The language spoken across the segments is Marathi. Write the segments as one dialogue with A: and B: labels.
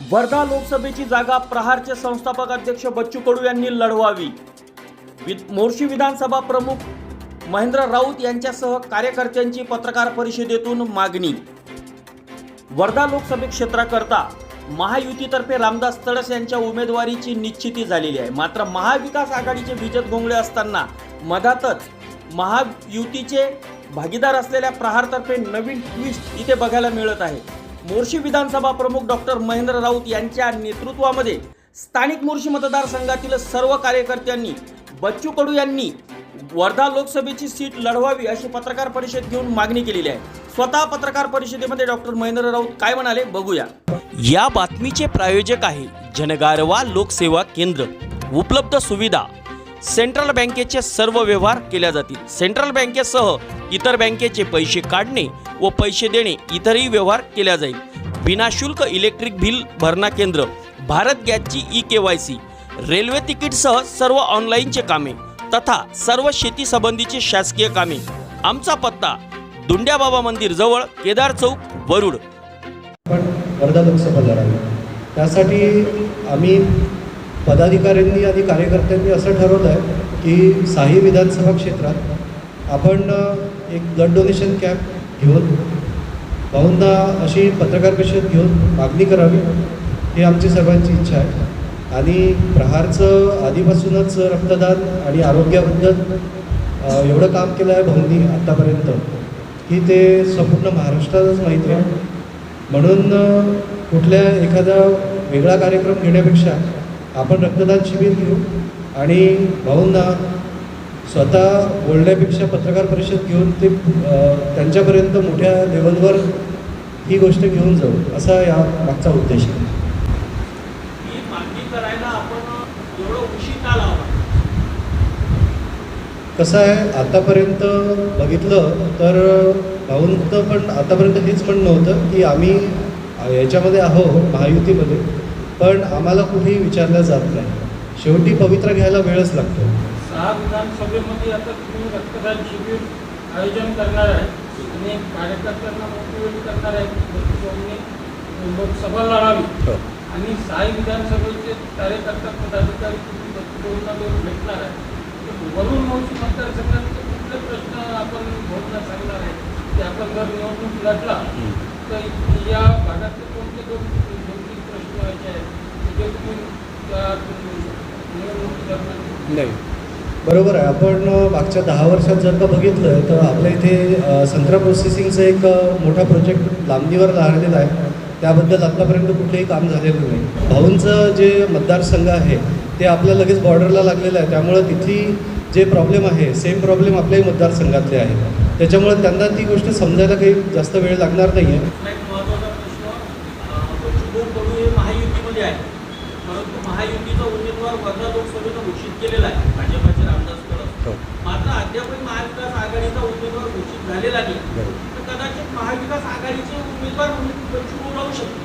A: वर्धा लोकसभेची जागा प्रहारचे संस्थापक अध्यक्ष बच्चू कडू यांनी लढवावी. मोर्शी विधानसभा प्रमुख महेंद्र राऊत यांच्यासह कार्यकर्त्यांची पत्रकार परिषदेतून मागणी. वर्धा लोकसभे क्षेत्राकरता महायुतीतर्फे रामदास तडस यांच्या उमेदवारीची निश्चिती झालेली आहे. मात्र महाविकास आघाडीचे विजत घोंगळे असताना मधातच महायुतीचे भागीदार असलेल्या प्रहारतर्फे नवीन ट्विस्ट इथे बघायला मिळत आहे. मोर्शी विधानसभा प्रमुख डॉक्टर महेंद्र राऊत यांच्या नेतृत्वामध्ये स्थानिक मोर्शी मतदारसंघातील सर्व कार्यकर्त्यांनी बच्चू कडू यांनी वर्धा लोकसभेची सीट लढवावी अशी पत्रकार परिषद घेऊन मागणी केलेली आहे. स्वतः पत्रकार परिषदेमध्ये डॉक्टर महेंद्र राऊत काय म्हणाले बघूया. या बातमीचे प्रायोजक आहे जनगारवा लोकसेवा केंद्र. उपलब्ध सुविधा सेंट्रल बँकेचे सर्व व्यवहार केल्या जातील. सेंट्रल बँकेसह इतर बँकेचे पैसे काढणे व पैसे देणे इतरही व्यवहार केल्या जाईल. विनाशुल्क इलेक्ट्रिक बिल भरणा केंद्र भारत गॅसची E K Y C railway तिकीटसह सर्व ऑनलाईनचे कामे तथा सर्व शेती संबंधीचे शासकीय कामे. आमचा पत्ता दुंड्याबाबा मंदिर जवळ केदार चौक वरुड.
B: पण वर्धा लोकसभा लढावी. त्यासाठी आम्ही पदाधिकाऱ्यांनी आणि कार्यकर्त्यांनी असं ठरवलं आहे की साही विधानसभा क्षेत्रात आपण एक ब्लड डोनेशन कॅम्प घेऊन भाऊंना अशी पत्रकार परिषद घेऊन मागणी करावी ही आमची सर्वांची इच्छा आहे. आणि प्रहारचं आधीपासूनच रक्तदान आणि आरोग्याबद्दल एवढं काम केलं आहे भाऊंनी आत्तापर्यंत की ते संपूर्ण महाराष्ट्रातच माहीत आहे. म्हणून कुठल्या एखादा वेगळा कार्यक्रम घेण्यापेक्षा आपण रक्तदान शिबिर घेऊ आणि भाऊंना स्वतः बोलण्यापेक्षा पत्रकार परिषद घेऊन ते त्यांच्यापर्यंत मोठ्या लेवलवर ही गोष्ट घेऊन जाऊ असा या मागचा उद्देश आहे. कसं आहे आतापर्यंत बघितलं तर भाऊंचं पण आतापर्यंत हेच म्हणणं होतं की आम्ही याच्यामध्ये आहो महायुतीमध्ये. पण आम्हाला कुठेही विचारलं जात नाही. शेवटी पवित्र घ्यायला वेळच लागतो.
C: सहा विधानसभेमध्ये आता तुम्ही रक्तदान शिबिर आयोजन करणार आहे. आणि कार्यकर्त्यांना मोटिवेट करणार आहे. लोकसभा लढावी. आणि साई विधानसभेचे कार्यकर्ता पदाधिकारी तुम्ही बच्चूभाऊंना देऊन भेटणार आहे. वरून मोठी मतदारसंघात कुठले प्रश्न आपण भोगना सांगणार आहे? की आपण जर निवडणूक लढला तर या भागातले कोणते दोन आहेत जे तुम्ही निवडणूक
B: नाही. बरोबर आहे. आपण मागच्या दहा वर्षात जर का बघितलं तर आपल्या इथे संत्रा प्रोसेसिंगचं एक मोठा प्रोजेक्ट लांबणीवर लागलेला आहे. त्याबद्दल आत्तापर्यंत कुठलंही काम झालेलं नाही. भाऊंचं जे मतदारसंघ आहे ते आपल्या लगेच बॉर्डरला लागलेलं आहे. त्यामुळं तिथली जे प्रॉब्लेम आहे सेम प्रॉब्लेम आपल्याही मतदारसंघातले आहे त्याच्यामुळे त्यांना ती गोष्ट समजायला काही जास्त वेळ लागणार नाही आहे
A: आपला एक महत्त्वाचा प्रश्न अं, बच्चूभाऊ कडू हे महायुतीमध्ये आहे परंतु महायुतीचा उमेदवार वर्धा लोकसभेचा घोषित केलेला आहे. भाजपाचे रामदास कळस
B: हो.
A: मात्र अद्यापही महाविकास आघाडीचा उमेदवार घोषित झालेला नाही. तर कदाचित महाविकास आघाडीचे उमेदवार म्हणून राहू शकतील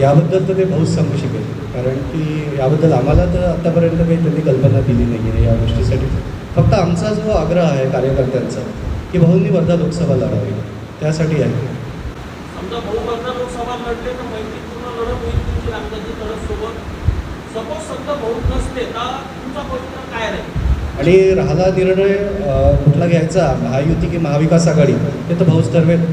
B: याबद्दल तर ते भाऊच सांगू शकेल. कारण की याबद्दल आम्हाला तर आत्तापर्यंत काही त्यांनी कल्पना दिली नाही आहे या गोष्टीसाठी. फक्त आमचा जो आग्रह आहे कार्यकर्त्यांचा की भाऊंनी वर्धा लोकसभा लढावी. त्यासाठी आहे.
A: समजा होईल तुमची रामदासजी तडस सोबत. सपोज संत भाऊ नसते तर तुमचा पवित्र काय राहील?
B: आणि राहिला निर्णय कुठला घ्यायचा? महायुती की महाविकास आघाडी? ते तर भाऊच ठरवेल.